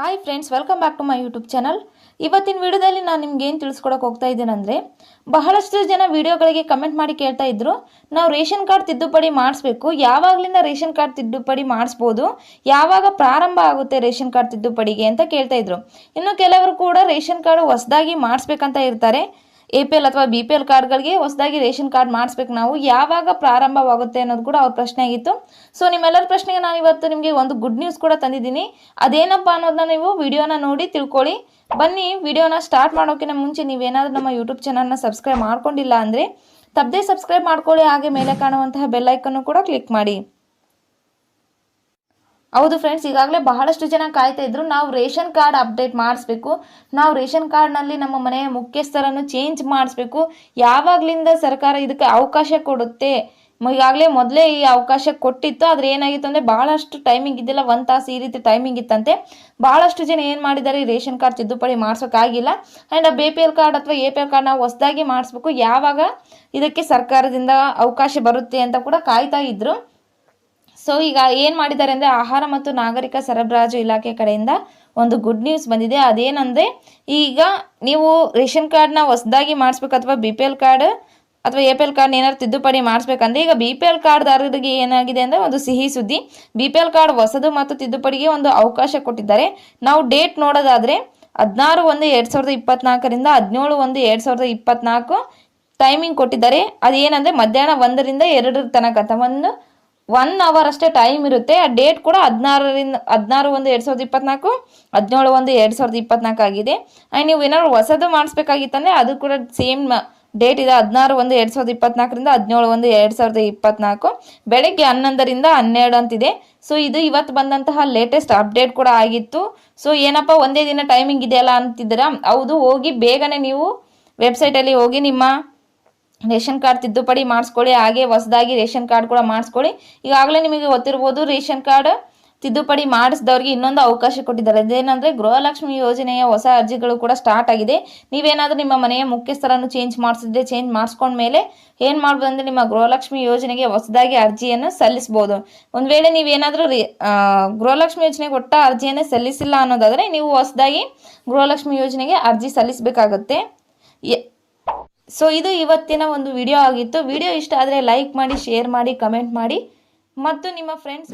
Hi friends welcome back to my YouTube channel ಇವತ್ತಿನ ವಿಡಿಯೋದಲ್ಲಿ ನಾನು ನಿಮ್ಗೆ ಏನು ತಿಳಿಸ್ಕೊಡೋಕೆ ಹೋಗ್ತಾ ಇದ್ದೀನಂದರೆ, ಬಹಳಷ್ಟು ಜನ ವಿಡಿಯೋಗಳಿಗೆ ಕಮೆಂಟ್ ಮಾಡಿ ಕೇಳ್ತಾ ಇದ್ರು, ನಾವು ರೇಷನ್ ಕಾರ್ಡ್ ತಿದ್ದುಪಡಿ ಮಾಡಿಸ್ಬೇಕು, ಯಾವಾಗಲಿಂದ ರೇಷನ್ ಕಾರ್ಡ್ ತಿದ್ದುಪಡಿ ಮಾಡಿಸ್ಬೋದು, ಯಾವಾಗ ಪ್ರಾರಂಭ ಆಗುತ್ತೆ ರೇಷನ್ ಕಾರ್ಡ್ ತಿದ್ದುಪಡಿಗೆ ಅಂತ ಕೇಳ್ತಾ ಇದ್ರು. ಇನ್ನು ಕೆಲವರು ಕೂಡ ರೇಷನ್ ಕಾರ್ಡ್ ಹೊಸದಾಗಿ ಮಾಡಿಸ್ಬೇಕಂತ ಇರ್ತಾರೆ. ಎ ಪಿ ಎಲ್ ಅಥವಾ ಬಿ ಪಿ ಎಲ್ ಕಾರ್ಡ್ಗಳಿಗೆ ಹೊಸದಾಗಿ ರೇಷನ್ ಕಾರ್ಡ್ ಮಾಡಿಸ್ಬೇಕು ನಾವು. ಯಾವಾಗ ಪ್ರಾರಂಭವಾಗುತ್ತೆ ಅನ್ನೋದು ಕೂಡ ಅವ್ರ ಪ್ರಶ್ನೆ ಆಗಿತ್ತು. ಸೊ ನಿಮ್ಮೆಲ್ಲರ ಪ್ರಶ್ನೆಗೆ ನಾನು ಇವತ್ತು ನಿಮಗೆ ಒಂದು ಗುಡ್ ನ್ಯೂಸ್ ಕೂಡ ತಂದಿದ್ದೀನಿ. ಅದೇನಪ್ಪ ಅನ್ನೋದನ್ನ ನೀವು ವಿಡಿಯೋನ ನೋಡಿ ತಿಳ್ಕೊಳ್ಳಿ. ಬನ್ನಿ ವಿಡಿಯೋನ ಸ್ಟಾರ್ಟ್ ಮಾಡೋಕ್ಕಿಂತ ಮುಂಚೆ ನೀವೇನಾದರೂ ನಮ್ಮ ಯೂಟ್ಯೂಬ್ ಚಾನಲ್ನ ಸಬ್ಸ್ಕ್ರೈಬ್ ಮಾಡ್ಕೊಂಡಿಲ್ಲ ಅಂದರೆ, ತಪ್ಪದೇ ಸಬ್ಸ್ಕ್ರೈಬ್ ಮಾಡ್ಕೊಳ್ಳಿ, ಹಾಗೆ ಮೇಲೆ ಕಾಣುವಂತಹ ಬೆಲ್ಲೈಕನ್ನು ಕೂಡ ಕ್ಲಿಕ್ ಮಾಡಿ. ಹೌದು ಫ್ರೆಂಡ್ಸ್ ಈಗಾಗಲೇ ಬಹಳಷ್ಟು ಜನ ಕಾಯ್ತಾ ಇದ್ರು. ನಾವು ರೇಷನ್ ಕಾರ್ಡ್ ಅಪ್ಡೇಟ್ ಮಾಡಿಸ್ಬೇಕು. ನಾವು ರೇಷನ್ ಕಾರ್ಡ್ನಲ್ಲಿ ನಮ್ಮ ಮನೆಯ ಮುಖ್ಯಸ್ಥರನ್ನು ಚೇಂಜ್ ಮಾಡಿಸ್ಬೇಕು. ಯಾವಾಗಲಿಂದ ಸರ್ಕಾರ ಇದಕ್ಕೆ ಅವಕಾಶ ಕೊಡುತ್ತೆ? ಈಗಾಗಲೇ ಮೊದಲೇ ಈ ಅವಕಾಶ ಕೊಟ್ಟಿತ್ತು. ಆದರೆ ಏನಾಗಿತ್ತು ಅಂದರೆ ಭಾಳಷ್ಟು ಟೈಮಿಂಗ್ ಇದ್ದಿಲ್ಲ. ಒಂದು ತಾಸು ಈ ರೀತಿ ಟೈಮಿಂಗ್ ಇತ್ತಂತೆ. ಭಾಳಷ್ಟು ಜನ ಏನು ಮಾಡಿದ್ದಾರೆ? ರೇಷನ್ ಕಾರ್ಡ್ ತಿದ್ದುಪಡಿ ಮಾಡಿಸೋಕ್ಕಾಗಿಲ್ಲ and B P L card ಅಥವಾ ಎ ಪಿ ಎಲ್ ಕಾರ್ಡ್ ನಾವು ಹೊಸದಾಗಿ ಮಾಡಿಸ್ಬೇಕು. ಯಾವಾಗ ಇದಕ್ಕೆ ಸರ್ಕಾರದಿಂದ ಅವಕಾಶ ಬರುತ್ತೆ ಅಂತ ಕೂಡ ಕಾಯ್ತಾ ಇದ್ರು. ಸೊ ಈಗ ಏನು ಮಾಡಿದ್ದಾರೆ ಅಂದರೆ ಆಹಾರ ಮತ್ತು ನಾಗರಿಕ ಸರಬರಾಜು ಇಲಾಖೆ ಕಡೆಯಿಂದ ಒಂದು ಗುಡ್ ನ್ಯೂಸ್ ಬಂದಿದೆ. ಅದೇನಂದರೆ ಈಗ ನೀವು ರೇಷನ್ ಕಾರ್ಡ್ನ ಹೊಸದಾಗಿ ಮಾಡಿಸ್ಬೇಕು ಅಥವಾ ಬಿ ಪಿ ಎಲ್ ಕಾರ್ಡ್ ಅಥವಾ ಎ ಪಿ ಎಲ್ ಕಾರ್ಡ್ ಏನಾದ್ರು ತಿದ್ದುಪಡಿ ಮಾಡಿಸ್ಬೇಕಂದ್ರೆ ಈಗ ಬಿ ಪಿ ಎಲ್ ಕಾರ್ಡ್ದಾರರಿಗೆ ಏನಾಗಿದೆ ಅಂದರೆ ಒಂದು ಸಿಹಿ ಸುದ್ದಿ. ಬಿ ಪಿ ಎಲ್ ಕಾರ್ಡ್ ಹೊಸದು ಮತ್ತು ತಿದ್ದುಪಡಿಗೆ ಒಂದು ಅವಕಾಶ ಕೊಟ್ಟಿದ್ದಾರೆ. ನಾವು ಡೇಟ್ ನೋಡೋದಾದರೆ ಹದಿನಾರು ಒಂದು ಎರಡು ಸಾವಿರದ ಇಪ್ಪತ್ನಾಲ್ಕರಿಂದ ಹದಿನೇಳು ಒಂದು ಎರಡು ಸಾವಿರದ ಇಪ್ಪತ್ನಾಲ್ಕು ಟೈಮಿಂಗ್ ಕೊಟ್ಟಿದ್ದಾರೆ. ಅದೇನಂದರೆ ಮಧ್ಯಾಹ್ನ ಒಂದರಿಂದ ಎರಡರ ತನಕ ಒಂದು ಒನ್ ಅವರ್ ಅಷ್ಟೇ ಟೈಮ್ ಇರುತ್ತೆ. ಆ ಡೇಟ್ ಕೂಡ ಹದಿನಾರರಿಂದ, ಹದಿನಾರು ಒಂದು ಎರಡು ಸಾವಿರದ ಇಪ್ಪತ್ನಾಲ್ಕು, ಹದಿನೇಳು ಒಂದು ಎರಡು ಸಾವಿರದ ಇಪ್ಪತ್ನಾಲ್ಕು ಆಗಿದೆ. ಆ್ಯಂಡ್ ನೀವು ಏನಾದ್ರು ಹೊಸದು ಮಾಡಿಸ್ಬೇಕಾಗಿತ್ತಂದ್ರೆ ಅದು ಕೂಡ ಸೇಮ್ ಡೇಟ್ ಇದೆ. ಹದಿನಾರು ಒಂದು ಎರಡು ಸಾವಿರದ ಇಪ್ಪತ್ನಾಲ್ಕರಿಂದ ಹದಿನೇಳು ಒಂದು ಎರಡು ಸಾವಿರದ ಇಪ್ಪತ್ನಾಲ್ಕು. ಬೆಳಗ್ಗೆ ಹನ್ನೊಂದರಿಂದ ಹನ್ನೆರಡು ಅಂತಿದೆ. ಸೊ ಇದು ಇವತ್ತು ಬಂದಂತಹ ಲೇಟೆಸ್ಟ್ ಅಪ್ಡೇಟ್ ಕೂಡ ಆಗಿತ್ತು. ಸೊ ಏನಪ್ಪ, ಒಂದೇ ದಿನ ಟೈಮಿಂಗ್ ಇದೆಯಲ್ಲ ಅಂತಿದ್ದೀರಾ? ಹೌದು, ಹೋಗಿ ಬೇಗನೆ ನೀವು ವೆಬ್ಸೈಟಲ್ಲಿ ಹೋಗಿ ನಿಮ್ಮ ರೇಷನ್ ಕಾರ್ಡ್ ತಿದ್ದುಪಡಿ ಮಾಡಿಸ್ಕೊಳ್ಳಿ, ಹಾಗೆ ಹೊಸದಾಗಿ ರೇಷನ್ ಕಾರ್ಡ್ ಕೂಡ ಮಾಡಿಸ್ಕೊಳ್ಳಿ. ಈಗಾಗಲೇ ನಿಮಗೆ ಗೊತ್ತಿರ್ಬೋದು, ರೇಷನ್ ಕಾರ್ಡ್ ತಿದ್ದುಪಡಿ ಮಾಡಿಸಿದವ್ರಿಗೆ ಇನ್ನೊಂದು ಅವಕಾಶ ಕೊಟ್ಟಿದ್ದಾರೆ. ಅದೇನಂದರೆ ಗೃಹಲಕ್ಷ್ಮಿ ಯೋಜನೆಯ ಹೊಸ ಅರ್ಜಿಗಳು ಕೂಡ ಸ್ಟಾರ್ಟ್ ಆಗಿದೆ. ನೀವೇನಾದರೂ ನಿಮ್ಮ ಮನೆಯ ಮುಖ್ಯಸ್ಥರನ್ನು ಚೇಂಜ್ ಮಾಡಿಸಿದ್ರೆ ಚೇಂಜ್ ಮಾಡಿಸ್ಕೊಂಡ್ಮೇಲೆ ಏನು ಮಾಡ್ಬೋದು ಅಂದರೆ ನಿಮ್ಮ ಗೃಹಲಕ್ಷ್ಮಿ ಯೋಜನೆಗೆ ಹೊಸದಾಗಿ ಅರ್ಜಿಯನ್ನು ಸಲ್ಲಿಸ್ಬೋದು. ಒಂದು ವೇಳೆ ನೀವೇನಾದರೂ ಗೃಹಲಕ್ಷ್ಮಿ ಯೋಜನೆಗೆ ಕೊಟ್ಟ ಅರ್ಜಿಯನ್ನು ಸಲ್ಲಿಸಿಲ್ಲ ಅನ್ನೋದಾದರೆ ನೀವು ಹೊಸದಾಗಿ ಗೃಹಲಕ್ಷ್ಮಿ ಯೋಜನೆಗೆ ಅರ್ಜಿ ಸಲ್ಲಿಸಬೇಕಾಗುತ್ತೆ. ಸೊ ಇದು ಇವತ್ತಿನ ಒಂದು ವಿಡಿಯೋ ಆಗಿತ್ತು. ವಿಡಿಯೋ ಇಷ್ಟ ಆದರೆ ಲೈಕ್ ಮಾಡಿ ಶೇರ್ ಮಾಡಿ ಕಮೆಂಟ್ ಮಾಡಿ. ಮತ್ತು ನಿಮ್ಮ ಫ್ರೆಂಡ್ಸ್